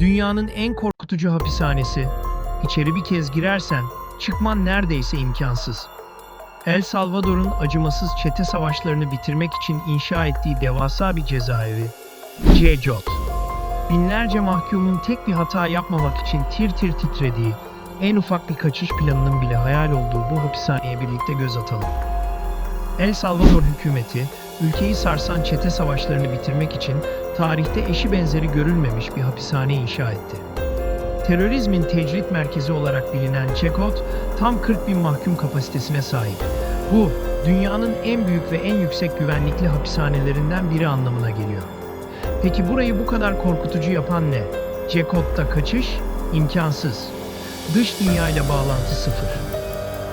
Dünyanın en korkutucu hapishanesi. İçeri bir kez girersen çıkman neredeyse imkansız. El Salvador'un acımasız çete savaşlarını bitirmek için inşa ettiği devasa bir cezaevi. CECOT. Binlerce mahkumun tek bir hata yapmamak için tir tir titrediği, en ufak bir kaçış planının bile hayal olduğu bu hapishaneye birlikte göz atalım. El Salvador hükümeti, ülkeyi sarsan çete savaşlarını bitirmek için tarihte eşi benzeri görülmemiş bir hapishane inşa etti. Terörizmin tecrit merkezi olarak bilinen Çekot, tam 40 bin mahkum kapasitesine sahip. Bu, dünyanın en büyük ve en yüksek güvenlikli hapishanelerinden biri anlamına geliyor. Peki burayı bu kadar korkutucu yapan ne? Cekot'ta kaçış imkansız. Dış dünya ile bağlantı sıfır.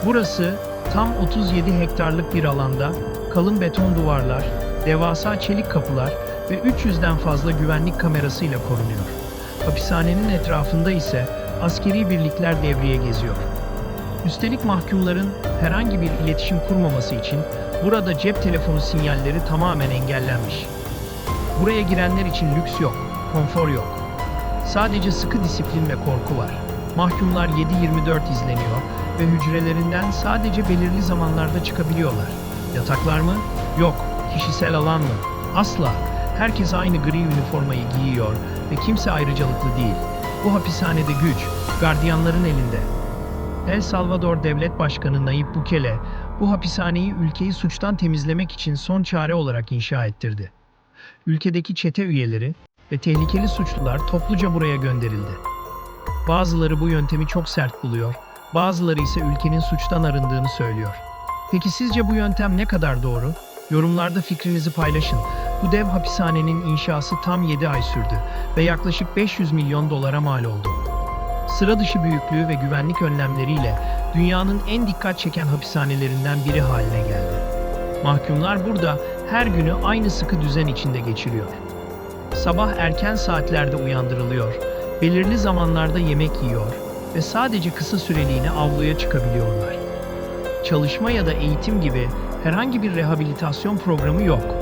Burası tam 37 hektarlık bir alanda kalın beton duvarlar, devasa çelik kapılar ve 300'den fazla güvenlik kamerasıyla korunuyor. Hapishanenin etrafında ise askeri birlikler devreye geziyor. Üstelik mahkumların herhangi bir iletişim kurmaması için burada cep telefonu sinyalleri tamamen engellenmiş. Buraya girenler için lüks yok, konfor yok. Sadece sıkı disiplin ve korku var. Mahkumlar 7-24 izleniyor ve hücrelerinden sadece belirli zamanlarda çıkabiliyorlar. Yataklar mı? Yok. Kişisel alan mı? Asla. Herkes aynı gri üniformayı giyiyor ve kimse ayrıcalıklı değil. Bu hapishanede güç, gardiyanların elinde. El Salvador Devlet Başkanı Nayib Bukele, bu hapishaneyi ülkeyi suçtan temizlemek için son çare olarak inşa ettirdi. Ülkedeki çete üyeleri ve tehlikeli suçlular topluca buraya gönderildi. Bazıları bu yöntemi çok sert buluyor, bazıları ise ülkenin suçtan arındığını söylüyor. Peki sizce bu yöntem ne kadar doğru? Yorumlarda fikrinizi paylaşın. Bu dev hapishanenin inşası tam 7 ay sürdü ve yaklaşık 500 milyon dolara mal oldu. Sıra dışı büyüklüğü ve güvenlik önlemleriyle dünyanın en dikkat çeken hapishanelerinden biri haline geldi. Mahkumlar burada her günü aynı sıkı düzen içinde geçiriyor. Sabah erken saatlerde uyandırılıyor, belirli zamanlarda yemek yiyor ve sadece kısa süreliğine avluya çıkabiliyorlar. Çalışma ya da eğitim gibi herhangi bir rehabilitasyon programı yok.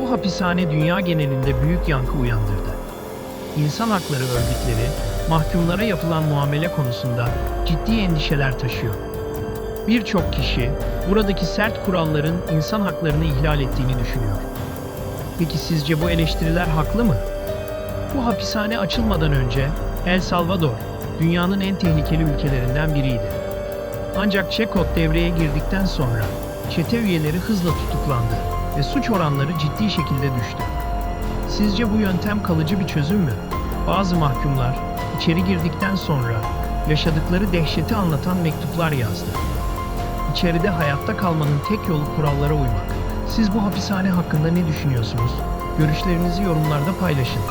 Bu hapishane dünya genelinde büyük yankı uyandırdı. İnsan hakları örgütleri mahkumlara yapılan muamele konusunda ciddi endişeler taşıyor. Birçok kişi buradaki sert kuralların insan haklarını ihlal ettiğini düşünüyor. Peki sizce bu eleştiriler haklı mı? Bu hapishane açılmadan önce El Salvador dünyanın en tehlikeli ülkelerinden biriydi. Ancak Çekot devreye girdikten sonra çete üyeleri hızla tutuklandı ve suç oranları ciddi şekilde düştü. Sizce bu yöntem kalıcı bir çözüm mü? Bazı mahkumlar içeri girdikten sonra yaşadıkları dehşeti anlatan mektuplar yazdı. İçeride hayatta kalmanın tek yolu kurallara uymak. Siz bu hapishane hakkında ne düşünüyorsunuz? Görüşlerinizi yorumlarda paylaşın.